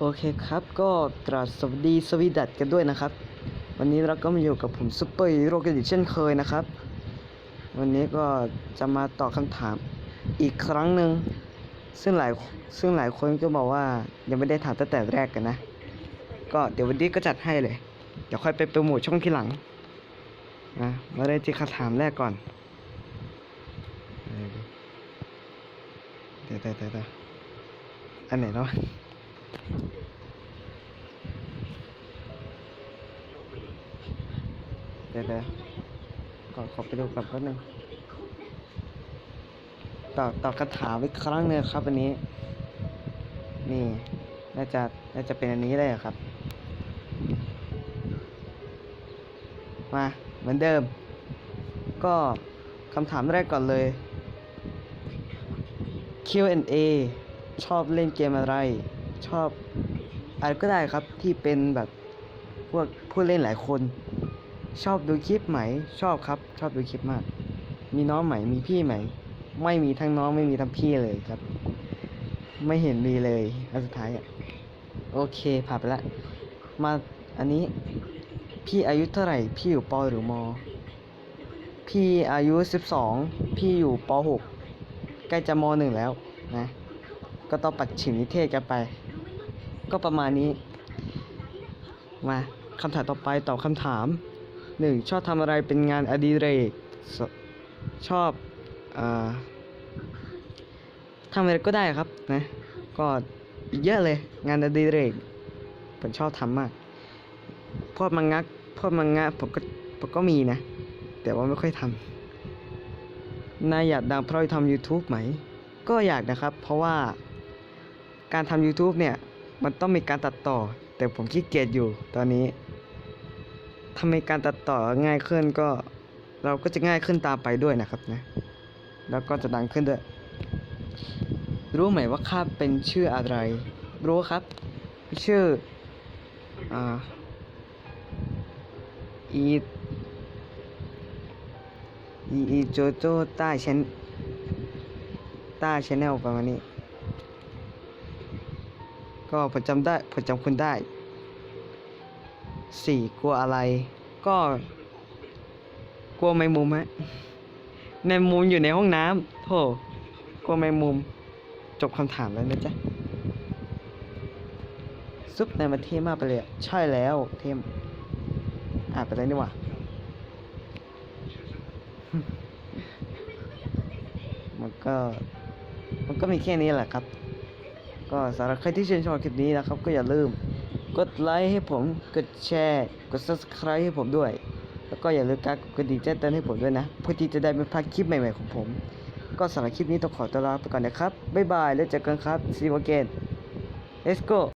โอเคครับก็กราบสวัสดีสวีดัตกันด้วยนะครับ วันนี้เราก็มาอยู่กับผมซุปเปอร์ฮีโร่กันอีกเช่นเคยนะครับ วันนี้ก็จะมาตอบคำถามอีกครั้งหนึ่งซึ่งหลายซึ่งหลายคนก็บอกว่ายังไม่ได้ถามตั้งแต่แรกกันนะ ก็เดี๋ยววันนี้ก็จัดให้เลย เดี๋ยวค่อยไปโปรโมทช่องทีหลังนะมาได้ที่คำถามแรกก่อนเดี๋ยวเดี๋ยวเดี๋ยวเดี๋ยวอันไหนเนาะ ดี๋ยวเดี๋ยวขอขอไปดูกับแป๊บนึงตอบตอบคำถามอีกครั้งหนึ่งครับอันนี้ นี่น่าจะน่าจะเป็นอันนี้เลยครับ มาเหมือนเดิม ก็คำถามแรกก่อนเลย Q&A ชอบเล่นเกมอะไร ชอบอะไรก็ได้ครับที่เป็นแบบพวกผู้เล่นหลายคน ชอบดูคลิปไหม ชอบครับ ชอบดูคลิปมาก มีน้องไหม มีพี่ไหม ไม่มีทั้งน้องไม่มีทั้งพี่เลยครับ ไม่เห็นมีเลยอันสุดท้ายอะ โอเคผ่านไปละ มาอันนี้ พี่อายุเท่าไหร่ พี่อยู่ปหรือมพี่อายุสิบสอง พี่อยู่ปหกใกล้จะมหนึ่งแล้วนะ ก็ต้องปัดฉิมนิเทศกันไป ก็ประมาณนี้ มาคำถามต่อไปตอบคำถาม หนึ่งชอบทำอะไรเป็นงานอดิเรก ชอบอทำอะไรก็ได้ครับนะ ก็อเยอะเลยงานอดิเรกผมชอบทำมากพวกมังงะพวกมังงะผมก็ผมก็มีนะ แต่ว่าไม่ค่อยทำนายอยากดังเพราะทำ YouTube ไหม ก็อยากนะครับ เพราะว่าการทำ YouTube เนี่ย มันต้องมีการตัดต่อ แต่ผมขี้เกียจอยู่ตอนนี้ ทำให้การตัดต่อง่ายขึ้นก็เราก็จะง่ายขึ้นตามไปด้วยนะครับนะ แล้วก็จะดังขึ้นด้วย รู้ไหมว่าข้าเป็นชื่ออะไร รู้ครับ ชื่ออ่าอีอีอีโจโจใต้ชนใต้ชแนลประมาณนี้ ก็ผมจำได้ผมจำคุณได้ สี่กลัวอะไร ก็กลัวแมงมุมฮะแมงมุมอยู่ในห้องน้ำโธ่กลัวแมงมุม จบคำถามแล้วนะจ๊ะ ซุปในมันเท่มากไปเลยใช่แล้วเทมอ่านไปเลยนี่หว่ามันก็มันก็มีแค่นี้แหละครับ ก็สำหรับใครที่ชื่นชอบคลิปนี้นะครับ ก็อย่าลืม กดไลค์ให้ผม กดแชร์ กด subscribe ให้ผมด้วย แล้วก็อย่าลืมการกดกระดิ่งแจ้งเตือนให้ผมด้วยนะ เพื่อที่จะได้ไม่พลาดคลิปใหม่ๆของผม ก็สำหรับคลิปนี้ต้องขอตัวลาไปก่อนนะครับ บ๊ายบาย แล้วเจอกันครับ see you again let's go